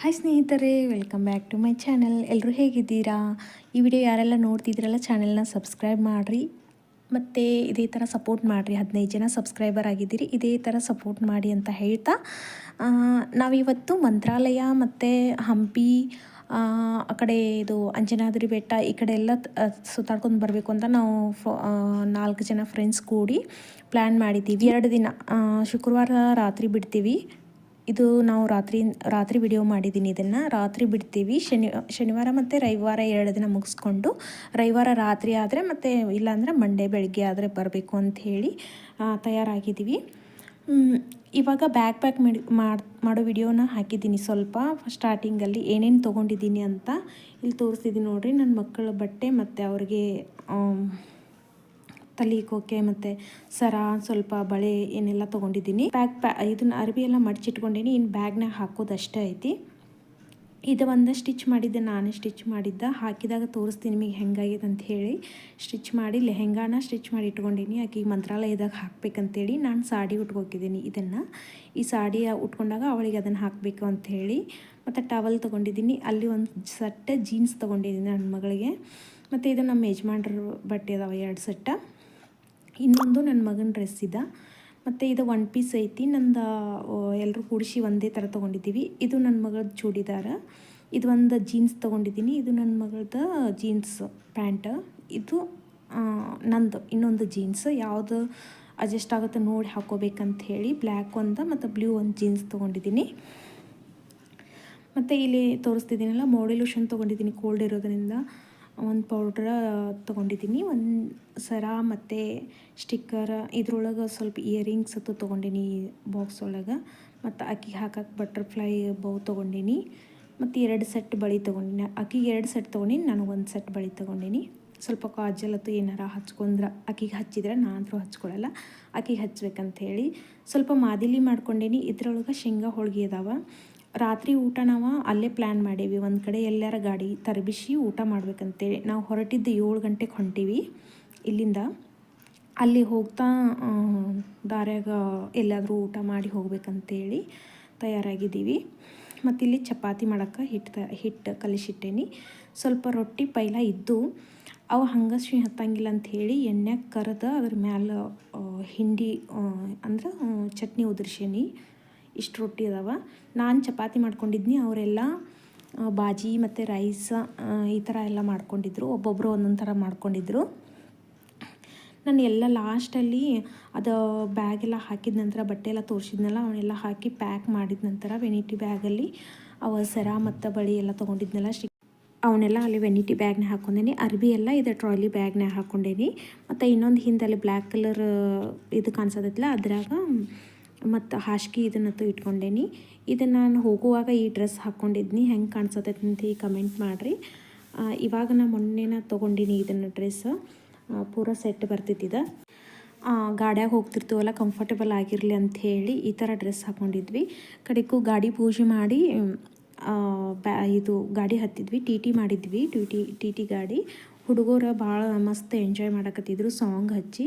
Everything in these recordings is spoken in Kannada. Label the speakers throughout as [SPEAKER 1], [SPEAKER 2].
[SPEAKER 1] ಹಾಯ್ ಸ್ನೇಹಿತರೆ welcome back to my channel ಎಲ್ಲರೂ ಹೇಗಿದ್ದೀರಾ? ಈ ವಿಡಿಯೋ ಯಾರೆಲ್ಲ ನೋಡ್ತಿದ್ದೀರಲ್ಲ ಚಾನೆಲ್ನ ಸಬ್ಸ್ಕ್ರೈಬ್ ಮಾಡಿರಿ. ಮತ್ತು ಇದೇ ಥರ ಸಪೋರ್ಟ್ ಮಾಡಿರಿ. ಹದಿನೈದು ಜನ ಸಬ್ಸ್ಕ್ರೈಬರ್ ಆಗಿದ್ದೀರಿ, ಇದೇ ಥರ ಸಪೋರ್ಟ್ ಮಾಡಿ ಅಂತ ಹೇಳ್ತಾ ನಾವಿವತ್ತು ಮಂತ್ರಾಲಯ ಮತ್ತು ಹಂಪಿ, ಆ ಕಡೆ ಇದು ಅಂಜನಾದ್ರಿ ಬೆಟ್ಟ ಈ ಕಡೆ ಎಲ್ಲ ಸುತ್ತಾಡ್ಕೊಂಡು ಬರಬೇಕು ಅಂತ ನಾವು ನಾಲ್ಕು ಜನ ಫ್ರೆಂಡ್ಸ್ ಕೂಡಿ ಪ್ಲ್ಯಾನ್ ಮಾಡಿದ್ದೀವಿ. ಎರಡು ದಿನ ಶುಕ್ರವಾರ ರಾತ್ರಿ ಬಿಡ್ತೀವಿ. ಇದು ನಾವು ರಾತ್ರಿ ರಾತ್ರಿ ವಿಡಿಯೋ ಮಾಡಿದ್ದೀನಿ ಇದನ್ನು. ರಾತ್ರಿ ಬಿಡ್ತೀವಿ. ಶನಿ, ಶನಿವಾರ ಮತ್ತು ರವಿವಾರ ಎರಡು ದಿನ ಮುಗಿಸ್ಕೊಂಡು ರವಿವಾರ ರಾತ್ರಿ ಆದರೆ ಮತ್ತು ಇಲ್ಲಾಂದರೆ ಮಂಡೇ ಬೆಳಗ್ಗೆ ಆದರೆ ಬರಬೇಕು ಅಂತ ಹೇಳಿ ತಯಾರಾಗಿದ್ದೀವಿ. ಇವಾಗ ಬ್ಯಾಕ್ ಪ್ಯಾಕ್ ಮಾಡಿ, ಮಾಡೋ ವಿಡಿಯೋನ ಹಾಕಿದ್ದೀನಿ ಸ್ವಲ್ಪ. ಸ್ಟಾರ್ಟಿಂಗಲ್ಲಿ ಏನೇನು ತೊಗೊಂಡಿದ್ದೀನಿ ಅಂತ ಇಲ್ಲಿ ತೋರಿಸಿದ್ದೀನಿ ನೋಡಿರಿ. ನನ್ನ ಮಕ್ಕಳ ಬಟ್ಟೆ ಮತ್ತು ಅವ್ರಿಗೆ ತಲಿಕೋಕೆ ಮತ್ತು ಸರ, ಸ್ವಲ್ಪ ಬಳೆ ಏನೆಲ್ಲ ತೊಗೊಂಡಿದ್ದೀನಿ. ಬ್ಯಾಗ್ ಪ್ಯಾ ಇದನ್ನ ಅರ್ಬಿ ಎಲ್ಲ ಮಡಚಿಟ್ಕೊಂಡೀನಿ. ಇನ್ನು ಬ್ಯಾಗ್ನಾಗ ಹಾಕೋದಷ್ಟೇ ಐತಿ. ಇದು ಒಂದು ಸ್ಟಿಚ್ ಮಾಡಿದ್ದೆ. ನಾನೇ ಸ್ಟಿಚ್ ಮಾಡಿದ್ದ. ಹಾಕಿದಾಗ ತೋರಿಸ್ತೀನಿ ನಿಮಗೆ ಹೆಂಗಾಗಿದೆ ಅಂತ ಹೇಳಿ ಸ್ಟಿಚ್ ಮಾಡಿ ಲೆಹೆಂಗಾನ ಸ್ಟಿಚ್ ಮಾಡಿ ಇಟ್ಕೊಂಡಿನಿ. ಆಕೆ ಮಂತ್ರಾಲಯದಾಗ ಹಾಕ್ಬೇಕಂತೇಳಿ ನಾನು ಸಾಡಿ ಉಟ್ಕೋಕಿದ್ದೀನಿ ಇದನ್ನು. ಈ ಸಾಡಿ ಉಟ್ಕೊಂಡಾಗ ಅವಳಿಗೆ ಅದನ್ನು ಹಾಕಬೇಕು ಅಂತ ಹೇಳಿ ಮತ್ತು ಟವಲ್ ತೊಗೊಂಡಿದ್ದೀನಿ. ಅಲ್ಲಿ ಒಂದು ಸೆಟ್ ಜೀನ್ಸ್ ತೊಗೊಂಡಿದ್ದೀನಿ ನನ್ನ ಮಗಳಿಗೆ. ಮತ್ತು ಇದು ನಮ್ಮ ಯಜಮಾನ್ರ ಬಟ್ಟೆ ಅದಾವೆ, ಎರಡು ಸೆಟ್ಟ. ಇನ್ನೊಂದು ನನ್ನ ಮಗನ ಡ್ರೆಸ್ ಇದೆ. ಮತ್ತು ಇದು ಒನ್ ಪೀಸ್ ಐತಿ. ನಂದು ಎಲ್ಲರೂ ಕೂಡಿಸಿ ಒಂದೇ ಥರ ತೊಗೊಂಡಿದ್ದೀವಿ. ಇದು ನನ್ನ ಮಗಳದ್ದು ಚೂಡಿದಾರ. ಇದು ಒಂದು ಜೀನ್ಸ್ ತೊಗೊಂಡಿದ್ದೀನಿ. ಇದು ನನ್ನ ಮಗಳದ್ದು ಜೀನ್ಸ್ ಪ್ಯಾಂಟ್ ಇದು ನಂದು, ಇನ್ನೊಂದು ಜೀನ್ಸ್ ಯಾವುದು ಅಡ್ಜಸ್ಟ್ ಆಗುತ್ತೆ ನೋಡಿ ಹಾಕೋಬೇಕಂತ ಹೇಳಿ ಬ್ಲ್ಯಾಕ್ ಒಂದು ಮತ್ತು ಬ್ಲೂ ಒಂದು ಜೀನ್ಸ್ ತೊಗೊಂಡಿದ್ದೀನಿ. ಮತ್ತು ಇಲ್ಲಿ ತೋರಿಸ್ತಿದ್ದೀನಲ್ಲ ಮೋಡಿಲೂಷನ್ ತೊಗೊಂಡಿದ್ದೀನಿ ಕೋಲ್ಡ್ ಇರೋದ್ರಿಂದ. ಒಂದು ಪೌಡ್ರ ತೊಗೊಂಡಿದ್ದೀನಿ. ಒಂದು ಸರ ಮತ್ತು ಸ್ಟಿಕ್ಕರ್ ಇದ್ರೊಳಗೆ ಸ್ವಲ್ಪ ಇಯರಿಂಗ್ಸ್ ಅದು ತೊಗೊಂಡಿನಿ ಬಾಕ್ಸ್ ಒಳಗೆ. ಮತ್ತು ಅಕ್ಕಿಗೆ ಹಾಕಕ್ಕೆ ಬಟರ್ಫ್ಲೈ ಬೌ ತೊಗೊಂಡಿನಿ. ಮತ್ತು ಎರಡು ಸೆಟ್ ಬಳಿ ತೊಗೊಂಡಿನಿ. ಅಕ್ಕಿಗೆ ಎರಡು ಸೆಟ್ ತೊಗೊಂಡಿನಿ ಒಂದು ಸೆಟ್ ಬಳಿ ತೊಗೊಂಡಿನಿ. ಸ್ವಲ್ಪ ಕಾಜಲ್ ಅಥವಾ ಏನಾರ ಹಚ್ಕೊಂಡ್ರೆ, ಅಕ್ಕಿಗೆ ಹಚ್ಚಿದ್ರೆ ನಾನಂತರೂ ಹಚ್ಕೊಳ್ಳಲ್ಲ ಅಕ್ಕಿಗೆ ಹಚ್ಬೇಕಂತ ಹೇಳಿ ಸ್ವಲ್ಪ ಮಾದಿಲಿ ಮಾಡ್ಕೊಂಡೀನಿ. ಇದ್ರೊಳಗೆ ಶೇಂಗಾ ಹೋಳಿಗೆ ಅದಾವ. ರಾತ್ರಿ ಊಟ ನಾವು ಅಲ್ಲೇ ಪ್ಲ್ಯಾನ್ ಮಾಡೀವಿ. ಒಂದು ಕಡೆ ಎಲ್ಲರ ಗಾಡಿ ತರಬಿಸಿ ಊಟ ಮಾಡ್ಬೇಕಂತೇಳಿ ನಾವು ಹೊರಟಿದ್ದು ಏಳು ಗಂಟೆಗೆ ಹೊಂಟೀವಿ. ಇಲ್ಲಿಂದ ಅಲ್ಲಿ ಹೋಗ್ತಾ ದಾರ್ಯಾಗ ಎಲ್ಲಾದರೂ ಊಟ ಮಾಡಿ ಹೋಗ್ಬೇಕಂತೇಳಿ ತಯಾರಾಗಿದ್ದೀವಿ. ಮತ್ತು ಇಲ್ಲಿ ಚಪಾತಿ ಮಾಡೋಕ್ಕೆ ಹಿಟ್ಟು ಹಿಟ್ಟು ಕಲಿಸಿಟ್ಟೇನಿ. ಸ್ವಲ್ಪ ರೊಟ್ಟಿ ಪೈಲ ಇದ್ದು ಅವು ಹಂಗೆ ಹತ್ತಂಗಿಲ್ಲ ಅಂತ ಹೇಳಿ ಎಣ್ಣೆಗೆ ಕರೆದು ಅದ್ರ ಮ್ಯಾಲ ಹಿಂಡಿ ಅಂದ್ರೆ ಚಟ್ನಿ ಉದುರ್ಸೇನಿ. ಇಷ್ಟು ರೊಟ್ಟಿ ಅದಾವ. ನಾನು ಚಪಾತಿ ಮಾಡ್ಕೊಂಡಿದ್ನಿ, ಅವರೆಲ್ಲ ಬಾಜಿ ಮತ್ತು ರೈಸ್ ಈ ಥರ ಎಲ್ಲ ಮಾಡ್ಕೊಂಡಿದ್ರು. ಒಬ್ಬೊಬ್ಬರು ಒಂದೊಂದು ಥರ ಮಾಡ್ಕೊಂಡಿದ್ರು. ನಾನು ಎಲ್ಲ ಲಾಸ್ಟಲ್ಲಿ ಅದು ಬ್ಯಾಗೆಲ್ಲ ಹಾಕಿದ ನಂತರ ಬಟ್ಟೆ ಎಲ್ಲ ತೋರಿಸಿದ್ನಲ್ಲ ಅವನ್ನೆಲ್ಲ ಹಾಕಿ ಪ್ಯಾಕ್ ಮಾಡಿದ ನಂತರ ವೆನಿಟಿ ಬ್ಯಾಗಲ್ಲಿ ಅವ ಸರ ಮತ್ತು ಬಳಿ ಎಲ್ಲ ತೊಗೊಂಡಿದ್ನಲ್ಲ, ಶ್ರೀ ಅವನ್ನೆಲ್ಲ ಅಲ್ಲಿ ವೆನಿಟಿ ಬ್ಯಾಗ್ನ ಹಾಕೊಂಡೇನಿ. ಅರ್ಬಿ ಎಲ್ಲ ಇದು ಟ್ರಾಲಿ ಬ್ಯಾಗ್ನ ಹಾಕ್ಕೊಂಡೇನಿ ಮತ್ತು ಇನ್ನೊಂದು ಹಿಂದಲ್ಲಿ ಬ್ಲ್ಯಾಕ್ ಕಲರ್ ಇದು ಕಾಣಿಸೋದಿಲ್ಲ ಅದ್ರಾಗ ಮತ್ತು ಹಾಸಿಗೆ ಇದನ್ನಂತೂ ಇಟ್ಕೊಂಡೇನಿ. ಇದನ್ನು ನಾನು ಹೋಗುವಾಗ ಈ ಡ್ರೆಸ್ ಹಾಕ್ಕೊಂಡಿದ್ನಿ ಹೆಂಗೆ ಕಾಣಿಸತೈತೆ ಅಂತ ಕಮೆಂಟ್ ಮಾಡಿರಿ. ಇವಾಗ ನಾ ಮೊನ್ನೆನ ತೊಗೊಂಡಿನಿ ಇದನ್ನು ಡ್ರೆಸ್. ಪೂರ ಸೆಟ್ ಬರ್ತಿದ್ದಿದ ಗಾಡ್ಯಾಗ ಹೋಗ್ತಿರ್ತೀವಲ್ಲ, ಕಂಫರ್ಟೇಬಲ್ ಆಗಿರಲಿ ಅಂತ ಹೇಳಿ ಈ ಥರ ಡ್ರೆಸ್ ಹಾಕ್ಕೊಂಡಿದ್ವಿ ಕಡೆಗೂ ಗಾಡಿ ಪೂಜೆ ಮಾಡಿ ಬ್ಯಾ, ಇದು ಗಾಡಿ ಹತ್ತಿದ್ವಿ. ಟಿ ಟಿ ಮಾಡಿದ್ವಿ. ಟಿ ಟಿ ಟಿ ಟಿ ಗಾಡಿ. ಹುಡುಗರು ಭಾಳ ಮಸ್ತ್ ಎಂಜಾಯ್ ಮಾಡಕತ್ತಿದ್ರು. ಸಾಂಗ್ ಹಚ್ಚಿ.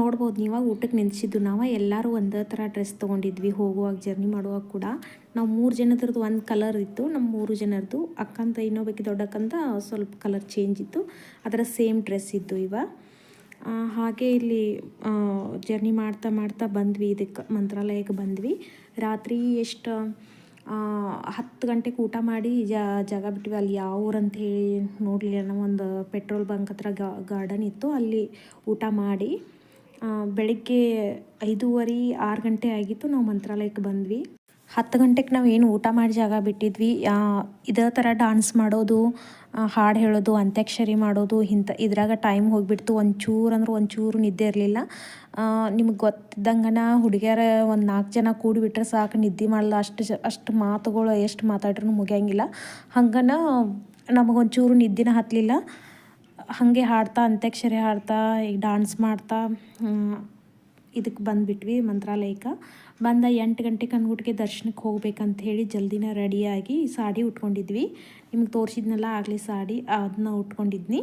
[SPEAKER 1] ನೋಡ್ಬೋದು ನೀವು ಊಟಕ್ಕೆ ನೆನೆಸಿದ್ದು ನಾವು ಎಲ್ಲರೂ ಒಂದೇ ಥರ ಡ್ರೆಸ್ ತೊಗೊಂಡಿದ್ವಿ, ಹೋಗುವಾಗ ಜರ್ನಿ ಮಾಡುವಾಗ ಕೂಡ. ನಾವು ಮೂರು ಜನದ್ರದ್ದು ಒಂದು ಕಲರ್ ಇತ್ತು ನಮ್ಮ ಮೂರು ಜನರದ್ದು ಅಕ್ಕಂತ ಇನ್ನೊಬ್ಬಕ್ಕೆ ದೊಡ್ಡಕ್ಕಂತ ಸ್ವಲ್ಪ ಕಲರ್ ಚೇಂಜ್ ಇತ್ತು, ಅದರ ಸೇಮ್ ಡ್ರೆಸ್ ಇದ್ದು ಇವ. ಹಾಗೆ ಇಲ್ಲಿ ಜರ್ನಿ ಮಾಡ್ತಾ ಮಾಡ್ತಾ ಬಂದ್ವಿ, ಇದಕ್ಕೆ ಮಂತ್ರಾಲಯಕ್ಕೆ ಬಂದ್ವಿ. ರಾತ್ರಿ ಎಷ್ಟು ಹತ್ತು ಗಂಟೆಗೆ ಊಟ ಮಾಡಿ ಜಾಗ ಬಿಟ್ವಿ. ಅಲ್ಲಿ ಯಾವ ಊರಂತ ಹೇಳಿ ನೋಡಲಿಲ್ಲ ನಾವು, ಒಂದು ಪೆಟ್ರೋಲ್ ಬಂಕ್ ಹತ್ರ ಗಾರ್ಡನ್ ಇತ್ತು, ಅಲ್ಲಿ ಊಟ ಮಾಡಿ. ಬೆಳಿಗ್ಗೆ ಐದೂವರೆ, ಆರು ಗಂಟೆ ಆಗಿತ್ತು ನಾವು ಮಂತ್ರಾಲಯಕ್ಕೆ ಬಂದ್ವಿ. ಹತ್ತು ಗಂಟೆಗೆ ನಾವು ಏನು ಊಟ ಮಾಡಿ ಜಾಗ ಬಿಟ್ಟಿದ್ವಿ. ಇದೇ ಥರ ಡಾನ್ಸ್ ಮಾಡೋದು ಹಾಡು ಹೇಳೋದು, ಅಂತ್ಯಾಕ್ಷರಿ ಮಾಡೋದು, ಇಂಥ ಇದ್ರಾಗ ಟೈಮ್ ಹೋಗಿಬಿಡ್ತು. ಒಂಚೂರು ಅಂದ್ರೆ ಒಂಚೂರು ನಿದ್ದೆ ಇರಲಿಲ್ಲ. ನಿಮ್ಗೆ ಗೊತ್ತಿದ್ದಂಗನ ಹುಡುಗಿಯರ ಒಂದು ನಾಲ್ಕು ಜನ ಕೂಡಿಬಿಟ್ರೆ ಸಾಕು, ನಿದ್ದೆ ಮಾಡಲ್ಲ ಅಷ್ಟು ಅಷ್ಟು ಮಾತುಗಳು, ಎಷ್ಟು ಮಾತಾಡ್ರೂ ಮುಗಿಯಂಗಿಲ್ಲ. ಹಂಗನ ನಮಗೊಂಚೂರು ನಿದ್ದೆನ ಹತ್ತಲಿಲ್ಲ ಹಾಗೆ ಹಾಡ್ತಾ, ಅಂತ್ಯಾಕ್ಷರಿ ಹಾಡ್ತಾ, ಈಗ ಡಾನ್ಸ್ ಮಾಡ್ತಾ ಇದಕ್ಕೆ ಬಂದುಬಿಟ್ವಿ ಮಂತ್ರಾಲಯಕ್ಕೆ. ಬಂದ ಎಂಟು ಗಂಟೆ ಅನ್ಗುಟ್ಗೆ ದರ್ಶನಕ್ಕೆ ಹೋಗ್ಬೇಕಂತ ಹೇಳಿ ಜಲ್ದಿನ ರೆಡಿಯಾಗಿ ಸಾಡಿ ಉಟ್ಕೊಂಡಿದ್ವಿ. ನಿಮ್ಗೆ ತೋರಿಸಿದ್ನಲ್ಲ ಆಗಲಿ ಸಾಡಿ ಅದನ್ನ ಉಟ್ಕೊಂಡಿದ್ನಿ.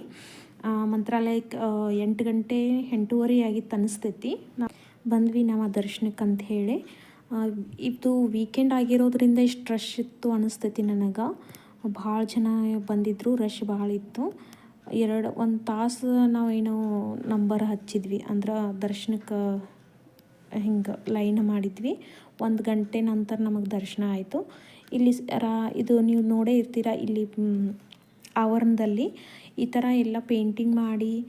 [SPEAKER 1] ಮಂತ್ರಾಲಯಕ್ಕೆ ಎಂಟು ಗಂಟೆ ಎಂಟೂವರೆ ಆಗಿತ್ತು ಅನಿಸ್ತೈತಿ. ಬಂದ್ವಿ ಆ ದರ್ಶನಕ್ಕೆ ಅಂತ ಹೇಳಿ. ಇದು ವೀಕೆಂಡ್ ಆಗಿರೋದ್ರಿಂದ ಇಷ್ಟು ರಶ್ ಇತ್ತು ಅನಿಸ್ತೈತಿ ನನಗೆ. ಭಾಳ ಜನ ಬಂದಿದ್ದರು ರಶ್ ಭಾಳ ಇತ್ತು. ಎರಡು, ಒಂದು ತಾಸು ನಾವೇನೋ ನಂಬರ್ ಹಚ್ಚಿದ್ವಿ. ಅಂದ್ರೆ ದರ್ಶನಕ್ಕೆ ಹಿಂಗೆ ಲೈನ್ ಮಾಡಿದ್ವಿ. ಒಂದು ಗಂಟೆ ನಂತರ ನಮಗೆ ದರ್ಶನ ಆಯಿತು. ಇಲ್ಲಿ ರಾ, ಇದು ನೀವು ನೋಡೇ ಇರ್ತೀರ ಇಲ್ಲಿ ಆವರಣದಲ್ಲಿ. ಈ ಥರ ಎಲ್ಲ ಪೇಂಟಿಂಗ್ ಮಾಡಿ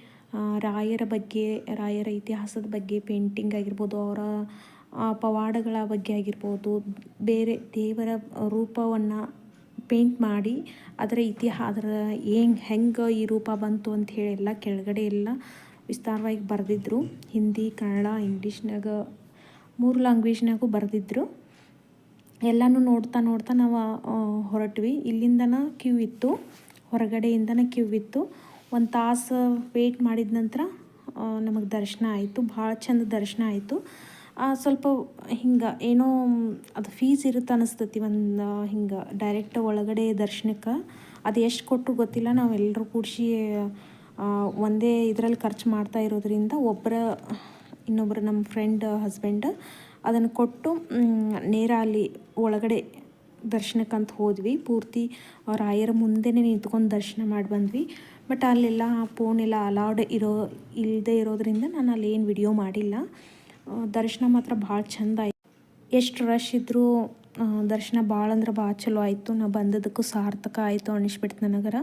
[SPEAKER 1] ರಾಯರ ಬಗ್ಗೆ, ರಾಯರ ಇತಿಹಾಸದ ಬಗ್ಗೆ ಪೇಂಟಿಂಗ್ ಆಗಿರ್ಬೋದು, ಅವರ ಪವಾಡಗಳ ಬಗ್ಗೆ ಆಗಿರ್ಬೋದು, ಬೇರೆ ದೇವರ ರೂಪವನ್ನು ಪೇಂಟ್ ಮಾಡಿ ಅದರ ಇತಿಹಾಸ ಅದರ ಹೆಂಗೆ ಹೆಂಗೆ ಈ ರೂಪ ಬಂತು ಅಂತ ಹೇಳಿ ಎಲ್ಲ ಕೆಳಗಡೆ ಎಲ್ಲ ವಿಸ್ತಾರವಾಗಿ ಬರೆದಿದ್ರು. ಹಿಂದಿ, ಕನ್ನಡ ಇಂಗ್ಲೀಷ್ನಾಗ ಮೂರು ಲ್ಯಾಂಗ್ವೇಜ್ನಾಗೂ ಬರೆದಿದ್ರು. ಎಲ್ಲನೂ ನೋಡ್ತಾ ನೋಡ್ತಾ ನಾವು ಹೊರಟ್ವಿ. ಇಲ್ಲಿಂದನ ಕ್ಯೂ ಇತ್ತು. ಹೊರಗಡೆಯಿಂದನೇ ಕ್ಯೂ ಇತ್ತು. ಒಂದು ತಾಸು ವೇಟ್ ಮಾಡಿದ ನಂತರ ನಮಗೆ ದರ್ಶನ ಆಯಿತು. ಭಾಳ ಚಂದ ದರ್ಶನ ಆಯಿತು. ಸ್ವಲ್ಪ ಹಿಂಗೆ ಏನೋ ಅದು ಫೀಸ್ ಇರುತ್ತೆ ಅನಿಸ್ತತಿ ಒಂದು, ಹಿಂಗೆ ಡೈರೆಕ್ಟ್ ಒಳಗಡೆ ದರ್ಶನಕ್ಕೆ. ಅದು ಎಷ್ಟು ಕೊಟ್ಟರು ಗೊತ್ತಿಲ್ಲ. ನಾವೆಲ್ಲರೂ ಕೂಡಿಸಿ ಒಂದೇ ಇದರಲ್ಲಿ ಖರ್ಚು ಮಾಡ್ತಾ ಇರೋದ್ರಿಂದ ಒಬ್ಬರ ಇನ್ನೊಬ್ಬರು ನಮ್ಮ ಫ್ರೆಂಡ್ ಹಸ್ಬೆಂಡ್ ಅದನ್ನು ಕೊಟ್ಟು ನೇರ ಅಲ್ಲಿ ಒಳಗಡೆ ದರ್ಶನಕ್ಕಂತ ಹೋದ್ವಿ. ಪೂರ್ತಿ ರಾಯರ ಮುಂದೆನೇ ನಿಂತ್ಕೊಂಡು ದರ್ಶನ ಮಾಡಿ ಬಂದ್ವಿ. ಬಟ್ ಅಲ್ಲೆಲ್ಲ ಫೋನ್ ಎಲ್ಲ ಅಲೌಡ್ ಇರೋ ಇಲ್ಲದೆ ಇರೋದ್ರಿಂದ ನಾನು ಅಲ್ಲಿ ಏನು ವಿಡಿಯೋ ಮಾಡಿಲ್ಲ. ದರ್ಶನ ಮಾತ್ರ ಭಾಳ ಚಂದ ಆಯ್ತು. ಎಷ್ಟು ರಶ್ ಇದ್ದರೂ ದರ್ಶನ ಭಾಳ ಅಂದ್ರೆ ಭಾಳ ಚಲೋ ಆಯಿತು. ನಾ ಬಂದದಕ್ಕೂ ಸಾರ್ಥಕ ಆಯಿತು ಅನಿಸ್ಬಿಡ್ತು ನನಗರ.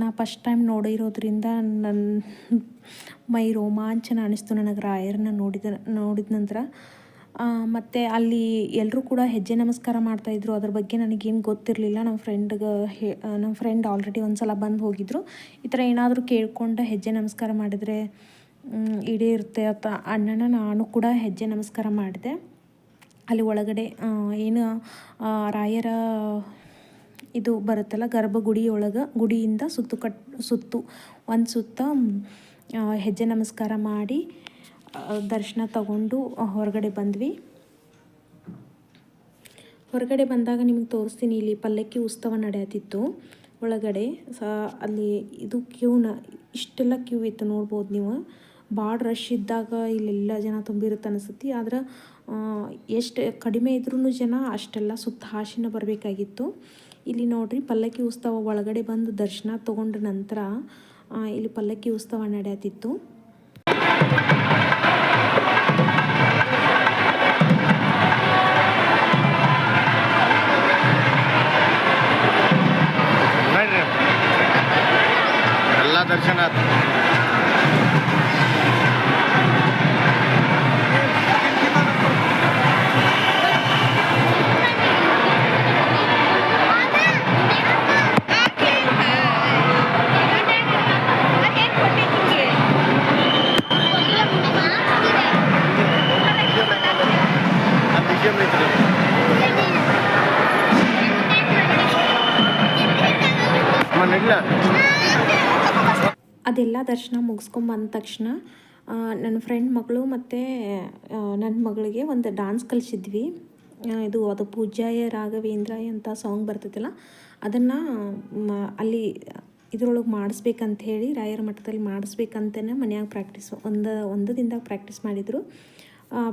[SPEAKER 1] ನಾ ಫಸ್ಟ್ ಟೈಮ್ ನೋಡಿರೋದ್ರಿಂದ ನನ್ನ ಮೈ ರೋಮಾಂಚನ ಅನಿಸ್ತು ನನಗೆ ರಾಯರನ್ನ ನೋಡಿದ ನೋಡಿದ ನಂತರ. ಮತ್ತು ಅಲ್ಲಿ ಎಲ್ಲರೂ ಕೂಡ ಹೆಜ್ಜೆ ನಮಸ್ಕಾರ ಮಾಡ್ತಾಯಿದ್ರು ಅದ್ರ ಬಗ್ಗೆ ನನಗೇನು ಗೊತ್ತಿರಲಿಲ್ಲ. ನಮ್ಮ ಫ್ರೆಂಡ್ಗೆ ಹೇ ನಮ್ಮ ಫ್ರೆಂಡ್ ಆಲ್ರೆಡಿ ಒಂದು ಸಲ ಬಂದು ಹೋಗಿದ್ರು. ಈ ಥರ ಏನಾದರೂ ಕೇಳಿಕೊಂಡು ಹೆಜ್ಜೆ ನಮಸ್ಕಾರ ಮಾಡಿದರೆ ಈಡೇರುತ್ತೆ ಅಥವಾ ಅಣ್ಣನ ನಾನು ಕೂಡ ಹೆಜ್ಜೆ ನಮಸ್ಕಾರ ಮಾಡಿದೆ. ಅಲ್ಲಿ ಒಳಗಡೆ ಏನು ರಾಯರ ಇದು ಬರುತ್ತಲ್ಲ ಗರ್ಭಗುಡಿ ಒಳಗೆ ಗುಡಿಯಿಂದ ಸುತ್ತು ಕಟ್, ಸುತ್ತು, ಒಂದು ಸುತ್ತ ಹೆಜ್ಜೆ ನಮಸ್ಕಾರ ಮಾಡಿ ದರ್ಶನ ತಗೊಂಡು ಹೊರಗಡೆ ಬಂದ್ವಿ. ಹೊರಗಡೆ ಬಂದಾಗ ನಿಮಗೆ ತೋರಿಸ್ತೀನಿ, ಇಲ್ಲಿ ಪಲ್ಲಕ್ಕಿ ಉತ್ಸವ ನಡೆಯತ್ತಿತ್ತು. ಒಳಗಡೆ, ಸ, ಅಲ್ಲಿ ಇದು ಕ್ಯೂನ, ಇಷ್ಟೆಲ್ಲ ಕ್ಯೂ ಇತ್ತು ನೋಡ್ಬೋದು ನೀವು. ಭಾಳ ರಶ್ ಇದ್ದಾಗ ಇಲ್ಲೆಲ್ಲ ಜನ ತುಂಬಿರುತ್ತೆ ಅನಿಸುತ್ತೆ. ಆದ್ರೆ ಎಷ್ಟು ಕಡಿಮೆ ಇದ್ರೂ ಜನ ಅಷ್ಟೆಲ್ಲ ಸುತ್ತ ಹಾಸಿನ ಬರಬೇಕಾಗಿತ್ತು. ಇಲ್ಲಿ ನೋಡ್ರಿ ಪಲ್ಲಕ್ಕಿ ಉತ್ಸವ ಒಳಗಡೆ ಬಂದು ದರ್ಶನ ತಗೊಂಡ ನಂತರ ಇಲ್ಲಿ ಪಲ್ಲಕ್ಕಿ ಉತ್ಸವ ನಡೆಯತ್ತಿತ್ತು
[SPEAKER 2] ನಡ್ಲ
[SPEAKER 1] ಅದೆಲ್ಲ ದರ್ಶನ ಮುಗಿಸ್ಕೊಂಡ್ ಬಂದ ತಕ್ಷಣ ನನ್ನ ಫ್ರೆಂಡ್ ಮಗಳು ಮತ್ತು ನನ್ನ ಮಗಳಿಗೆ ಒಂದು ಡಾನ್ಸ್ ಕಲಿಸಿದ್ವಿ. ಇದು ಅದು ಪೂಜಾಯ ರಾಘವೇಂದ್ರಾಯ ಅಂತ ಸಾಂಗ್ ಬರ್ತೈತಲ್ಲ, ಅದನ್ನು ಅಲ್ಲಿ ಇದ್ರೊಳಗೆ ಮಾಡಿಸ್ಬೇಕಂತ ಹೇಳಿ ರಾಯರ ಮಠದಲ್ಲಿ ಮಾಡಿಸ್ಬೇಕಂತಲೇ ಮನೆಯಾಗ ಪ್ರಾಕ್ಟೀಸ್ ಒಂದು ಒಂದು ದಿನದಾಗ ಪ್ರಾಕ್ಟೀಸ್ ಮಾಡಿದರು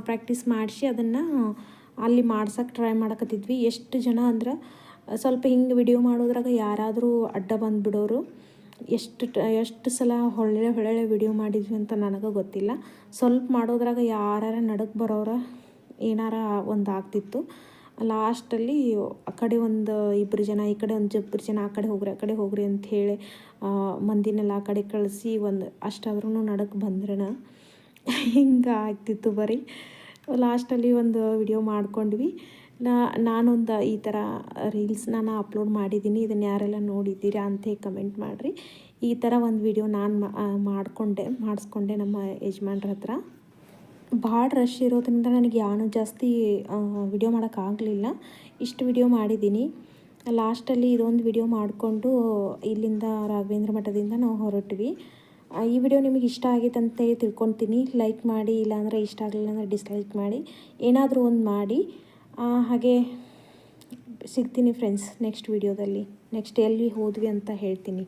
[SPEAKER 1] ಪ್ರಾಕ್ಟೀಸ್ ಮಾಡಿಸಿ ಅದನ್ನು ಅಲ್ಲಿ ಮಾಡ್ಸೋಕೆ ಟ್ರೈ ಮಾಡಕತ್ತಿದ್ವಿ. ಎಷ್ಟು ಜನ ಅಂದ್ರೆ ಸ್ವಲ್ಪ ಹಿಂಗೆ ವಿಡಿಯೋ ಮಾಡೋದ್ರಾಗ ಯಾರಾದರೂ ಅಡ್ಡ ಬಂದುಬಿಡೋರು, ಎಷ್ಟು ಎಷ್ಟು ಸಲ ಒಳ್ಳೆ ಒಳ್ಳೆ ವಿಡಿಯೋ ಮಾಡಿದ್ವಿ ಅಂತ ನನಗೆ ಗೊತ್ತಿಲ್ಲ. ಸ್ವಲ್ಪ ಮಾಡೋದ್ರಾಗ ಯಾರ ನಡಕ್ಕೆ ಬರೋರ ಏನಾರ ಒಂದು ಆಗ್ತಿತ್ತು. ಲಾಸ್ಟಲ್ಲಿ ಆ ಕಡೆ ಒಂದು ಇಬ್ಬರು ಜನ, ಈ ಕಡೆ ಒಂದು ಇಬ್ಬರು ಜನ, ಆ ಕಡೆ ಹೋಗ್ರಿ, ಆ ಕಡೆ ಹೋಗ್ರಿ ಅಂತ ಹೇಳಿ ಮಂದಿನೆಲ್ಲ ಆ ಕಡೆ ಕಳಿಸಿ ಒಂದು ಅಷ್ಟಾದ್ರೂ ನಡಕ್ಕೆ ಬಂದ್ರಣ. ಹಿಂಗೆ ಆಗ್ತಿತ್ತು ಬರೀ. ಲಾಸ್ಟಲ್ಲಿ ಒಂದು ವಿಡಿಯೋ ಮಾಡ್ಕೊಂಡ್ವಿ. ನಾ, ನಾನೊಂದು ಈ ಥರ ರೀಲ್ಸ್ ನಾನು ಅಪ್ಲೋಡ್ ಮಾಡಿದ್ದೀನಿ ಇದನ್ನು ಯಾರೆಲ್ಲ ನೋಡಿದ್ದೀರಾ ಅಂತ ಕಮೆಂಟ್ ಮಾಡಿರಿ. ಈ ಥರ ಒಂದು ವಿಡಿಯೋ ನಾನು ಮಾಡಿಕೊಂಡೆ, ಮಾಡಿಸ್ಕೊಂಡೆ ನಮ್ಮ ಯಜಮಾನ್ರ ಹತ್ರ. ಭಾಳ ರಶ್ ಇರೋದ್ರಿಂದ ನನಗೆ ಯಾನು ಜಾಸ್ತಿ ವಿಡಿಯೋ ಮಾಡೋಕ್ಕಾಗಲಿಲ್ಲ ಇಷ್ಟು ವಿಡಿಯೋ ಮಾಡಿದ್ದೀನಿ ಲಾಸ್ಟಲ್ಲಿ ಇದೊಂದು ವಿಡಿಯೋ ಮಾಡಿಕೊಂಡು ಇಲ್ಲಿಂದ ರಾಘವೇಂದ್ರ ಮಠದಿಂದ ನಾವು ಹೊರಟ್ವಿ. ಈ ವಿಡಿಯೋ ನಿಮಗೆ ಇಷ್ಟ ಆಗೈತೆ ತಿಳ್ಕೊತೀನಿ. ಲೈಕ್ ಮಾಡಿ, ಇಲ್ಲಾಂದರೆ ಇಷ್ಟ ಆಗಲಿಲ್ಲ ಅಂದರೆ ಡಿಸ್ಲೈಕ್ ಮಾಡಿ. ಏನಾದರೂ ಒಂದು ಮಾಡಿ. ಹಾಗೆ ಸಿಗ್ತೀನಿ ಫ್ರೆಂಡ್ಸ್ ನೆಕ್ಸ್ಟ್ ವಿಡಿಯೋದಲ್ಲಿ ನೆಕ್ಸ್ಟ್ ಎಲ್ಲಿ ಹೋದ್ವಿ ಅಂತ ಹೇಳ್ತೀನಿ.